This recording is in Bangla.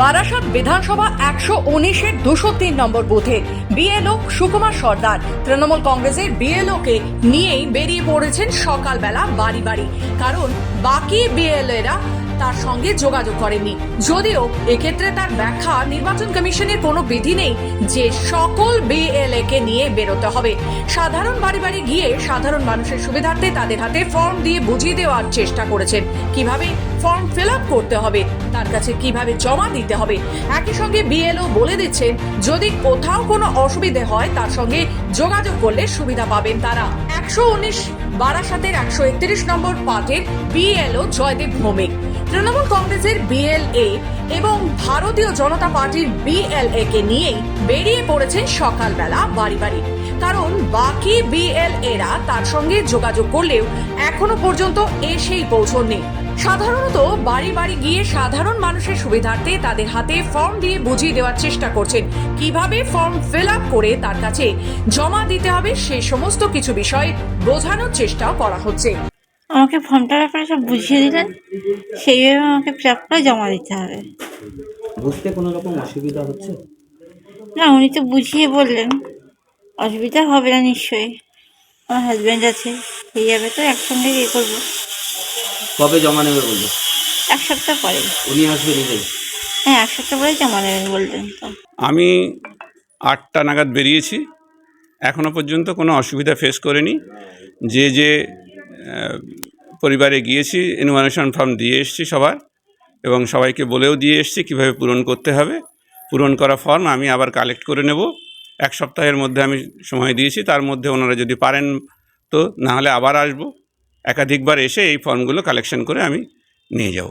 বারাসাত বিধানসভা একশো উনিশের দুশো তিন নম্বর বুথে বিএলও সুকুমার সর্দার। তৃণমূল কংগ্রেসের বিএলও কে নিয়েই বেরিয়ে পড়েছেন সকালবেলা বাড়ি বাড়ি। কারণ বাকি বিএলএরা তার সঙ্গে যোগাযোগ করেনি যদিও এক্ষেত্রে তার ব্যাখ্যা নির্বাচন কমিশনের কোনো বিধি নেই যে সকল বিএলএ কে নিয়ে বেরোতে হবে। সাধারণ বাড়ি বাড়ি গিয়ে সাধারণ মানুষের সুবিধার্থে তাদের হাতে ফর্ম দিয়ে বুঝিয়ে দেওয়ার চেষ্টা করেছেন। কীভাবে ফর্ম ফিল আপ করতে হবে, তার কাছে কীভাবে জমা দিতে হবে, একই সঙ্গে বিএলও বলে দিচ্ছেন, যদি কোথাও কোনো অসুবিধে হয় তার সঙ্গে যোগাযোগ করলে সুবিধা পাবেন তারা। একশো উনিশ, বারাসাতের একশো একত্রিশ নম্বর পার্টির বিএলও জয়দেব ভৌমিক। তৃণমূল কংগ্রেসের বিএলএ এবং ভারতীয় জনতা পার্টির বিএলএ কে নিয়েই বেরিয়ে পড়েছেন সকালবেলা বাড়ি বাড়ি। কারণ বাকি বিএল এরা তার সঙ্গে যোগাযোগ করলেও এখনও পর্যন্ত এসেই পৌঁছননি। সাধারণত বাড়ি বাড়ি গিয়ে সাধারণ মানুষের সুবিধার্থে তাদের হাতে ফর্ম দিয়ে বুঝিয়ে দেওয়ার চেষ্টা করছেন। কীভাবে ফর্ম ফিল আপ করে তার কাছে জমা দিতে হবে সে সমস্ত কিছু বিষয় বোঝানোর চেষ্টাও করা হচ্ছে। আমাকে ফর্মটার ব্যাপারে সব বুঝিয়ে দিলেন সেইভাবে আমাকে ফিল আপ করে জমা দিতে হবে। বুঝতে কোনো রকম অসুবিধা হচ্ছে? না উনি তো বুঝিয়ে বললেন। অসুবিধা হবে না নিশ্চয়ই। আমার হাজব্যান্ড আছে সেই যাবে তো একসঙ্গে ইয়ে করব। কবে জমা নেবে বলল? এক সপ্তাহ পরে। উনি আসবে নিজেই হ্যাঁ এক সপ্তাহ পরে জমা নেবেন বললেন তো। আমি আটটা নাগাদ বেরিয়েছি এখনও পর্যন্ত কোনো অসুবিধা ফেস করিনি। যে যে পরিবারে গিয়েছি ইনফরমেশন ফর্ম দিয়ে এসেছি সবার এবং সবাইকে বলেও দিয়ে এসেছি কীভাবে পূরণ করতে হবে। পূরণ করা ফর্ম আমি আবার কালেক্ট করে নেব। এক সপ্তাহের মধ্যে আমি সময় দিয়েছি, তার মধ্যে ওনারা যদি পারেন তো, নাহলে আবার আসব। একাধিকবার এসে এই ফর্মগুলো কালেকশন করে আমি নিয়ে যাব।